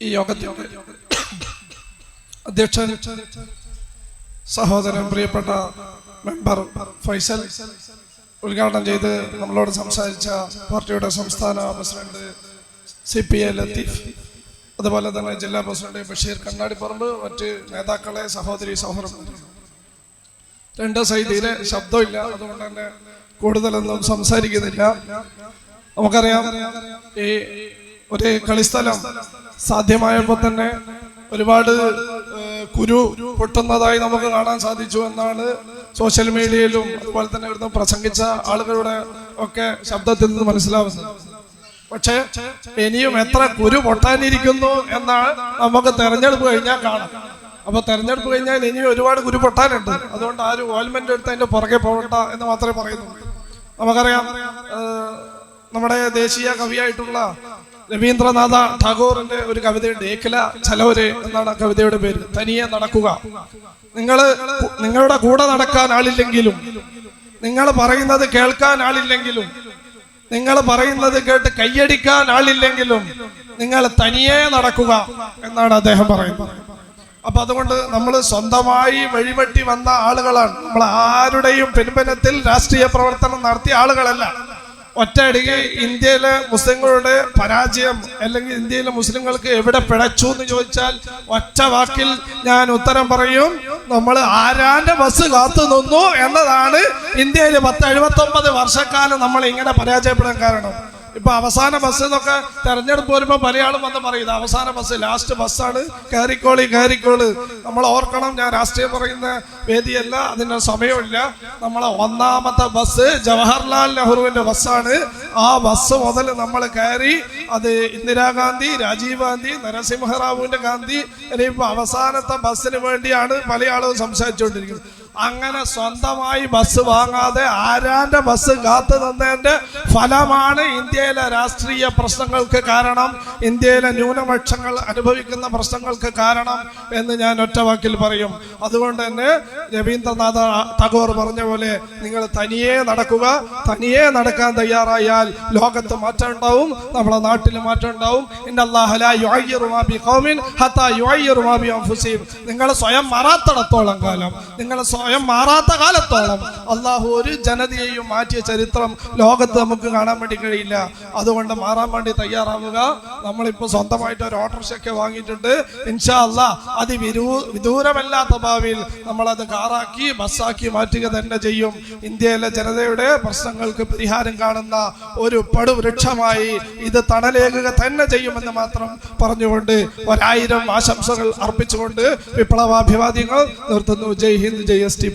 ഈ യോഗത്തിന്റെ അധ്യക്ഷൻ സഹോദരൻ പ്രിയപ്പെട്ട മെമ്പർ ഫൈസൽ ഉദ്ഘാടനം ചെയ്ത് നമ്മളോട് സംസാരിച്ച പാർട്ടിയുടെ സംസ്ഥാന president C P A Latheef അതുപോലെ തന്നെ ജില്ലാ പ്രസിഡന്റ് ബഷീർ കണ്ണാടിപ്പറമ്പ് മറ്റ് നേതാക്കളെ സഹോദരി സഹോദരൻ രണ്ട് സൈതിയിലെ ശബ്ദമില്ല അതുകൊണ്ട് തന്നെ കൂടുതലൊന്നും സംസാരിക്കുന്നില്ല. നമുക്കറിയാം ഈ ഒരു കളിസ്ഥലം സാധ്യമായപ്പോൾ തന്നെ ഒരുപാട് കുരു പൊട്ടുന്നതായി നമുക്ക് കാണാൻ സാധിച്ചു എന്നാണ് സോഷ്യൽ മീഡിയയിലും അതുപോലെ തന്നെ ഇവിടുന്ന് പ്രസംഗിച്ച ആളുകളുടെ ഒക്കെ ശബ്ദത്തിൽ നിന്ന് മനസ്സിലാവുന്നത്. പക്ഷേ ഇനിയും എത്ര കുരു പൊട്ടാനിരിക്കുന്നു എന്നാണ് നമുക്ക് തെരഞ്ഞെടുപ്പ് കഴിഞ്ഞാൽ കാണാം. അപ്പൊ തെരഞ്ഞെടുപ്പ് കഴിഞ്ഞാൽ ഇനിയും ഒരുപാട് കുരു പൊട്ടാനുണ്ട്. അതുകൊണ്ട് ആരും ഓയിൽമെന്റ് എടുത്ത് അതിന്റെ പുറകെ പോകട്ട എന്ന് മാത്രമേ പറയുന്നുള്ളൂ. നമുക്കറിയാം നമ്മുടെ ദേശീയ കവിയായിട്ടുള്ള രവീന്ദ്രനാഥ ടാഗോറിന്റെ ഒരു കവിതയുണ്ട് ഏക്കല ചലോര് എന്നാണ് കവിതയുടെ പേര്. തനിയെ നടക്കുക. നിങ്ങൾ നിങ്ങളുടെ കൂടെ നടക്കാൻ ആളില്ലെങ്കിലും നിങ്ങൾ പറയുന്നത് കേൾക്കാൻ ആളില്ലെങ്കിലും നിങ്ങൾ പറയുന്നത് കേട്ട് കയ്യടിക്കാൻ ആളില്ലെങ്കിലും നിങ്ങൾ തനിയെ നടക്കുക എന്നാണ് അദ്ദേഹം പറയുന്നത്. അപ്പൊ അതുകൊണ്ട് നമ്മൾ സ്വന്തമായി വഴിവെട്ടി വന്ന ആളുകളാണ്. നമ്മൾ ആരുടെയും പിൻബലത്തിൽ രാഷ്ട്രീയ പ്രവർത്തനം നടത്തിയ ആളുകളല്ല. ഒറ്റയടിക്ക് ഇന്ത്യയിലെ മുസ്ലിങ്ങളുടെ പരാജയം അല്ലെങ്കിൽ ഇന്ത്യയിലെ മുസ്ലിങ്ങൾക്ക് എവിടെ പിഴച്ചു എന്ന് ചോദിച്ചാൽ ഒറ്റ വാക്കിൽ ഞാൻ ഉത്തരം പറയും നമ്മൾ ആരാന്റെ ബസ് കാത്തു നിന്നു എന്നതാണ് ഇന്ത്യയിൽ പത്ത് എഴുപത്തി ഒമ്പത് വർഷക്കാലം നമ്മൾ ഇങ്ങനെ പരാജയപ്പെടാൻ കാരണം. ഇപ്പൊ അവസാന ബസ് എന്നൊക്കെ തെരഞ്ഞെടുപ്പ് വരുമ്പോ മലയാളം വന്ന് പറയും ഇത് അവസാന ബസ് ലാസ്റ്റ് ബസ്സാണ് കയറിക്കോളി കയറിക്കോൾ നമ്മൾ ഓർക്കണം ഞാൻ രാഷ്ട്രീയം പറയുന്ന വേദിയല്ല അതിന് സമയമില്ല. നമ്മളെ ഒന്നാമത്തെ ബസ് ജവഹർലാൽ നെഹ്റുവിന്റെ ബസ്സാണ് ആ ബസ് മുതൽ നമ്മൾ കയറി അത് ഇന്ദിരാഗാന്ധി രാജീവ് ഗാന്ധി നരസിംഹറാവുവിന്റെ ഗാന്ധി ഇനിയിപ്പോ അവസാനത്തെ ബസ്സിന് വേണ്ടിയാണ് ആളും സംസാരിച്ചുകൊണ്ടിരിക്കുന്നത്. അങ്ങനെ സ്വന്തമായി ബസ് വാങ്ങാതെ ആരാന്റെ ബസ് കാത്തു നിന്നതിന്റെ ഫലമാണ് ഇന്ത്യയിലെ രാഷ്ട്രീയ പ്രശ്നങ്ങൾക്ക് കാരണം ഇന്ത്യയിലെ ന്യൂനപക്ഷങ്ങൾ അനുഭവിക്കുന്ന പ്രശ്നങ്ങൾക്ക് കാരണം എന്ന് ഞാൻ ഒറ്റ വാക്കിൽ പറയും. അതുകൊണ്ട് തന്നെ രവീന്ദ്രനാഥ ടാഗോർ പറഞ്ഞ പോലെ നിങ്ങൾ തനിയെ നടക്കുക തനിയെ നടക്കാൻ തയ്യാറായാൽ ലോകത്ത് മാറ്റം ഉണ്ടാവും നമ്മുടെ നാട്ടിൽ മാറ്റം ഉണ്ടാവും. നിങ്ങൾ സ്വയം മറാത്തടത്തോളം കാലം നിങ്ങൾ സ്വയം മാറാത്ത കാലത്തോളം അള്ളാഹു ഒരു ജനതയെയും മാറ്റിയ ചരിത്രം ലോകത്ത് നമുക്ക് കാണാൻ വേണ്ടി കഴിയില്ല. അതുകൊണ്ട് മാറാൻ വേണ്ടി തയ്യാറാവുക. നമ്മളിപ്പോ സ്വന്തമായിട്ട് ഒരു ഓട്ടോറിക്ഷയൊക്കെ വാങ്ങിയിട്ടുണ്ട്. ഇൻഷാ അല്ലാ അത് വിരൂ വിദൂരമല്ലാത്ത ഭാവിയിൽ നമ്മളത് കാറാക്കി ബസ്സാക്കി മാറ്റുക തന്നെ ചെയ്യും. ഇന്ത്യയിലെ ജനതയുടെ പ്രശ്നങ്ങൾക്ക് പരിഹാരം കാണുന്ന ഒരു പടുവൃക്ഷമായി ഇത് തണലേകുക തന്നെ ചെയ്യുമെന്ന് മാത്രം പറഞ്ഞുകൊണ്ട് ഒരായിരം ആശംസകൾ അർപ്പിച്ചുകൊണ്ട് വിപ്ലവാഭിവാദ്യങ്ങൾ നിർത്തുന്നു. ജയ് ഹിന്ദ് ജയ് স্টেপ।